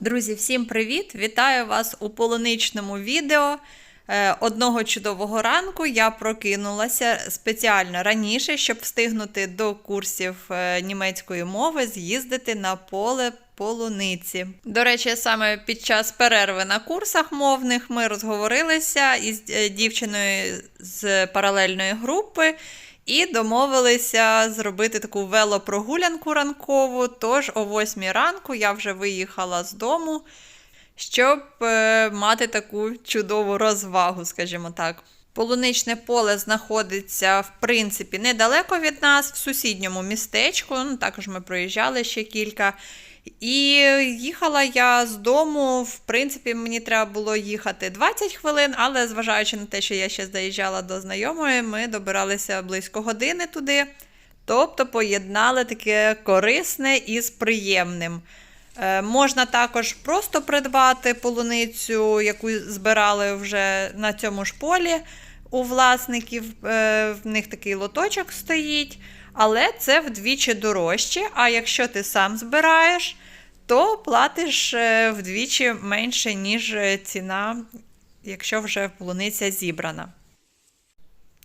Друзі, всім привіт! Вітаю вас у полуничному відео. Е, Одного чудового ранку я прокинулася спеціально раніше, щоб встигнути до курсів е, німецької мови з'їздити на поле полуниці. До речі, саме під час перерви на курсах мовних ми розговорилися із е, дівчиною з паралельної групи. І домовилися зробити таку велопрогулянку ранкову. Тож о 8 ранку я вже виїхала з дому, щоб е, мати таку чудову розвагу, скажімо так. Полуничне поле знаходиться, в принципі, недалеко від нас, в сусідньому містечку. Ну, також ми проїжджали ще кілька. І їхала я з дому. В принципі, мені треба було їхати 20 хвилин, але зважаючи на те, що я ще заїжджала до знайомої, ми добиралися близько години туди. Тобто поєднали таке корисне із приємним. Е, можна також просто придбати полуницю, яку збирали вже на цьому ж полі у власників. Е, в них такий лоточок стоїть. Але це вдвічі дорожче. А якщо ти сам збираєш, то платиш е, вдвічі менше, ніж ціна, якщо вже полуниця зібрана.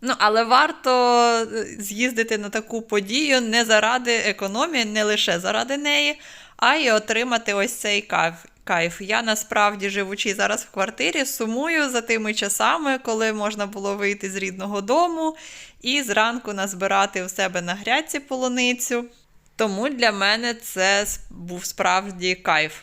Ну, але варто з'їздити на таку подію не заради економії, не лише заради неї, а й отримати ось цей кайф. Кайф. Я насправді, живучи зараз в квартирі, сумую за тими часами, коли можна було вийти з рідного дому і зранку назбирати у себе на грядці полуницю. Тому для мене це був справді кайф.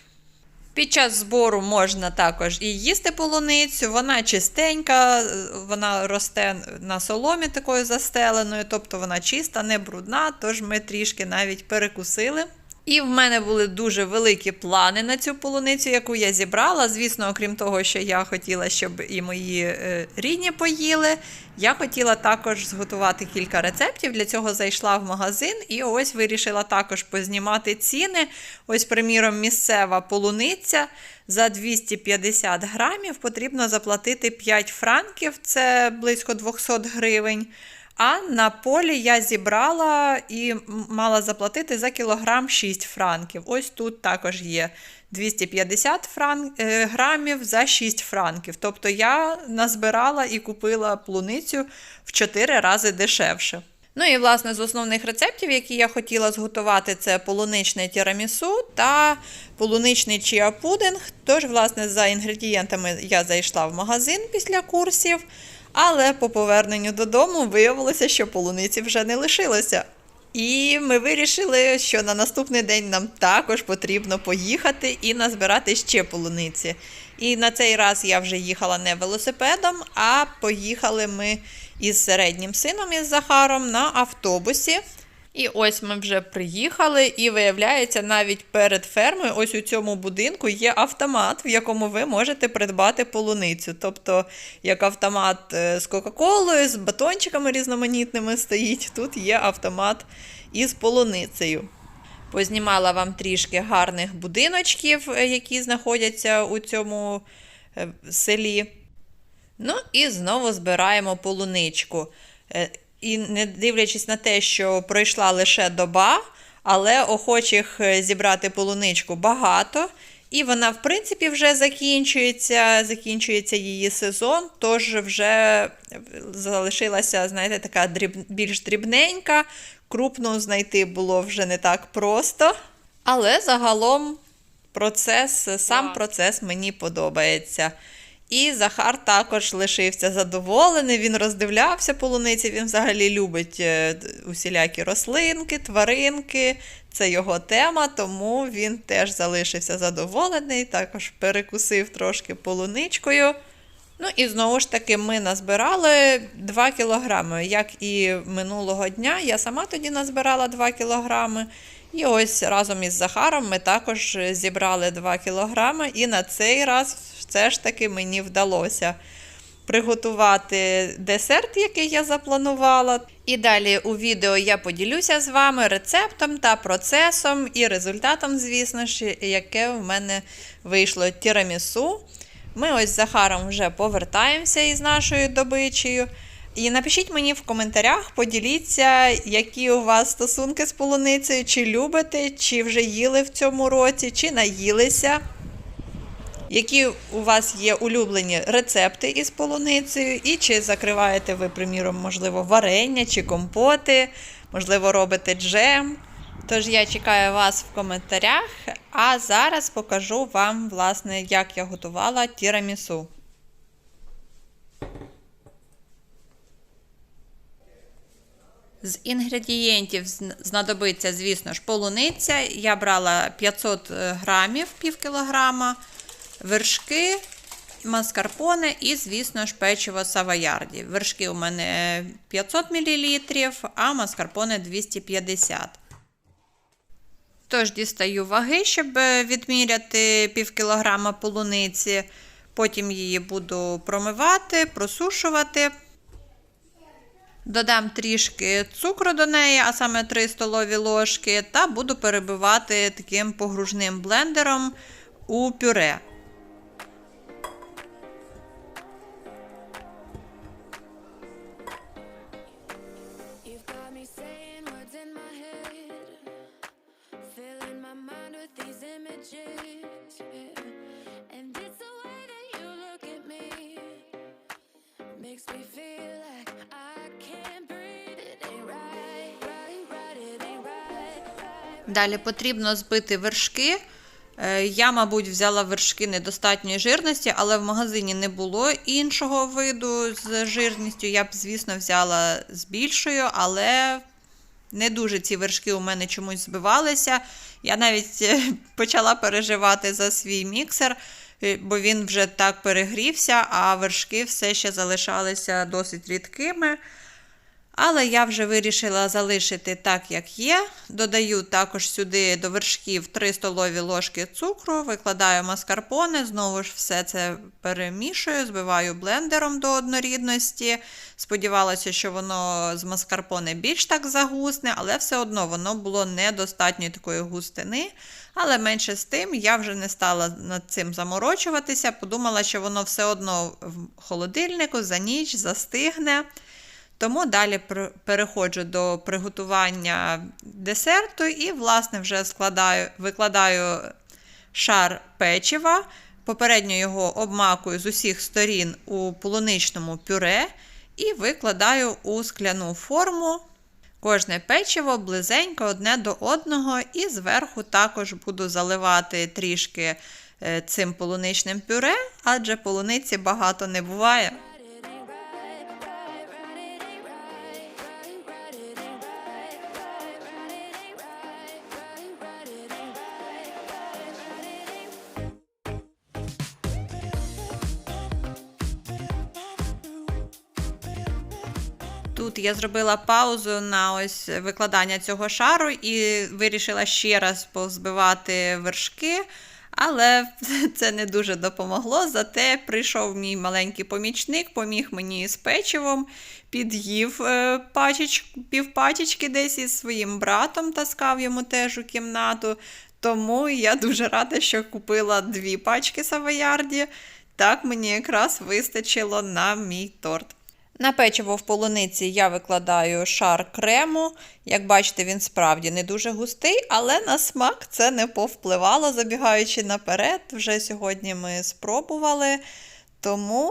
Під час збору можна також і їсти полуницю, вона чистенька, вона росте на соломі такою застеленою, тобто вона чиста, не брудна, тож ми трішки навіть перекусили. І в мене були дуже великі плани на цю полуницю, яку я зібрала. Звісно, окрім того, що я хотіла, щоб і мої е, рідні поїли. Я хотіла також зготувати кілька рецептів. Для цього зайшла в магазин і ось вирішила також познімати ціни. Ось, приміром, місцева полуниця за 250 грамів потрібно заплатити 5 франків, це близько 200 гривень. А на полі я зібрала і мала заплатити за кілограм 6 франків. Ось тут також є 250 фран... Е, грамів за 6 франків. Тобто я назбирала і купила плуницю в 4 рази дешевше. Ну і, власне, з основних рецептів, які я хотіла зготувати, це полуничне тірамісу та полуничний чіапудинг. Тож, власне, за інгредієнтами я зайшла в магазин після курсів. Але по поверненню додому виявилося, що полуниці вже не лишилося. І ми вирішили, що на наступний день нам також потрібно поїхати і назбирати ще полуниці. І на цей раз я вже їхала не велосипедом, а поїхали ми із середнім сином із Захаром на автобусі. І ось ми вже приїхали, і виявляється, навіть перед фермою, ось у цьому будинку, є автомат, в якому ви можете придбати полуницю. Тобто, як автомат е, з Кока-Колою, з батончиками різноманітними стоїть, тут є автомат із полуницею. Познімала вам трішки гарних будиночків, е, які знаходяться у цьому е, селі. Ну і знову збираємо полуничку. І не дивлячись на те, що пройшла лише доба, але охочих зібрати полуничку багато. І вона, в принципі, вже закінчується, закінчується її сезон, тож вже залишилася, знаєте, така дріб, більш дрібненька. Крупну знайти було вже не так просто. Але загалом процес, сам процес мені подобається. І Захар також лишився задоволений, він роздивлявся полуниці, він взагалі любить е, усілякі рослинки, тваринки. Це його тема, тому він теж залишився задоволений, також перекусив трошки полуничкою. Ну і знову ж таки, ми назбирали 2 кілограми. Як і минулого дня, я сама тоді назбирала 2 кілограми. І ось разом із Захаром ми також зібрали 2 кілограми, і на цей раз все ж таки мені вдалося приготувати десерт, який я запланувала. І далі у відео я поділюся з вами рецептом та процесом і результатом, звісно ж, яке в мене вийшло тірамісу. Ми ось з Захаром вже повертаємося із нашою добичею. І напишіть мені в коментарях, поділіться, які у вас стосунки з полуницею, чи любите, чи вже їли в цьому році, чи наїлися. Які у вас є улюблені рецепти із полуницею, і чи закриваєте ви, приміром, можливо, варення чи компоти, можливо, робите джем. Тож я чекаю вас в коментарях, а зараз покажу вам, власне, як я готувала тірамісу. З інгредієнтів знадобиться, звісно ж, полуниця. Я брала 500 грамів, пів кілограма, вершки, маскарпоне і, звісно ж, печиво савоярді. Вершки у мене 500 мл, а маскарпоне 250 Тож дістаю ваги, щоб відміряти пів кілограма полуниці. Потім її буду промивати, просушувати. Додам трішки цукру до неї, а саме 3 столові ложки, та буду перебивати таким погружним блендером у пюре. Далі потрібно збити вершки. Е, Я, мабуть, взяла вершки недостатньої жирності, але в магазині не було іншого виду з жирністю. Я б, звісно, взяла з більшою, але не дуже ці вершки у мене чомусь збивалися. Я навіть е, почала переживати за свій міксер, е, бо він вже так перегрівся, а вершки все ще залишалися досить рідкими. Але я вже вирішила залишити так, як є. Додаю також сюди до вершків 3 столові ложки цукру, викладаю маскарпоне, знову ж все це перемішую, збиваю блендером до однорідності. Сподівалася, що воно з маскарпоне більш так загусне, але все одно воно було недостатньої такої густини. Але менше з тим я вже не стала над цим заморочуватися, подумала, що воно все одно в холодильнику за ніч застигне. Тому далі переходжу до приготування десерту і, власне, вже складаю, викладаю шар печива. Попередньо його обмакую з усіх сторін у полуничному пюре і викладаю у скляну форму. Кожне печиво близенько одне до одного, і зверху також буду заливати трішки е, цим полуничним пюре, адже полуниці багато не буває. Тут я зробила паузу на ось викладання цього шару і вирішила ще раз позбивати вершки, але це не дуже допомогло. Зате прийшов мій маленький помічник, поміг мені з печивом, під'їв е, пачеч, півпачечки десь із своїм братом, таскав йому теж у кімнату. Тому я дуже рада, що купила дві пачки савоярді. Так мені якраз вистачило на мій торт. На печиво в полуниці я викладаю шар крему. Як бачите, він справді не дуже густий, але на смак це не повпливало, забігаючи наперед. Вже сьогодні ми спробували. Тому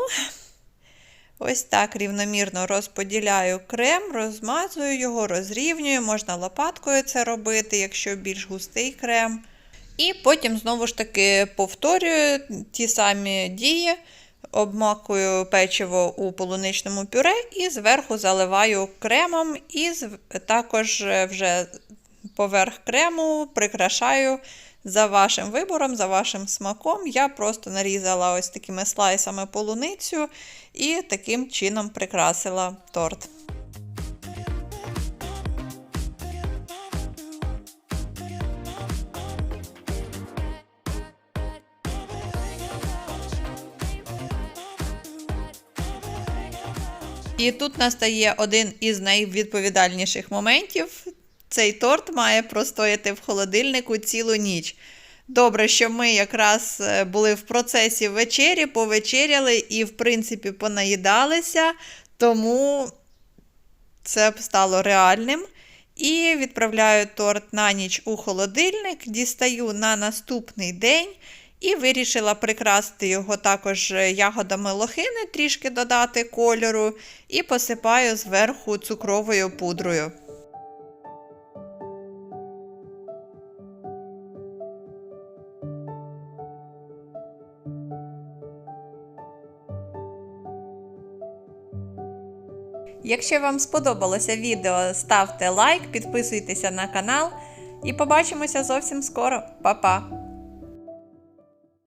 ось так рівномірно розподіляю крем, розмазую його, розрівнюю. Можна лопаткою це робити, якщо більш густий крем. І потім знову ж таки повторюю ті самі дії. Обмакую печиво у полуничному пюре і зверху заливаю кремом, і також вже поверх крему прикрашаю за вашим вибором, за вашим смаком. Я просто нарізала ось такими слайсами полуницю і таким чином прикрасила торт. І тут настає один із найвідповідальніших моментів. Цей торт має простояти в холодильнику цілу ніч. Добре, що ми якраз е, були в процесі вечері, повечеряли і, в принципі, понаїдалися, тому це стало реальним. І відправляю торт на ніч у холодильник, дістаю на наступний день І вирішила прикрасти його також ягодами лохини, трішки додати кольору, і посипаю зверху цукровою пудрою. Якщо вам сподобалося відео, ставте лайк, підписуйтеся на канал і побачимося зовсім скоро. Па-па!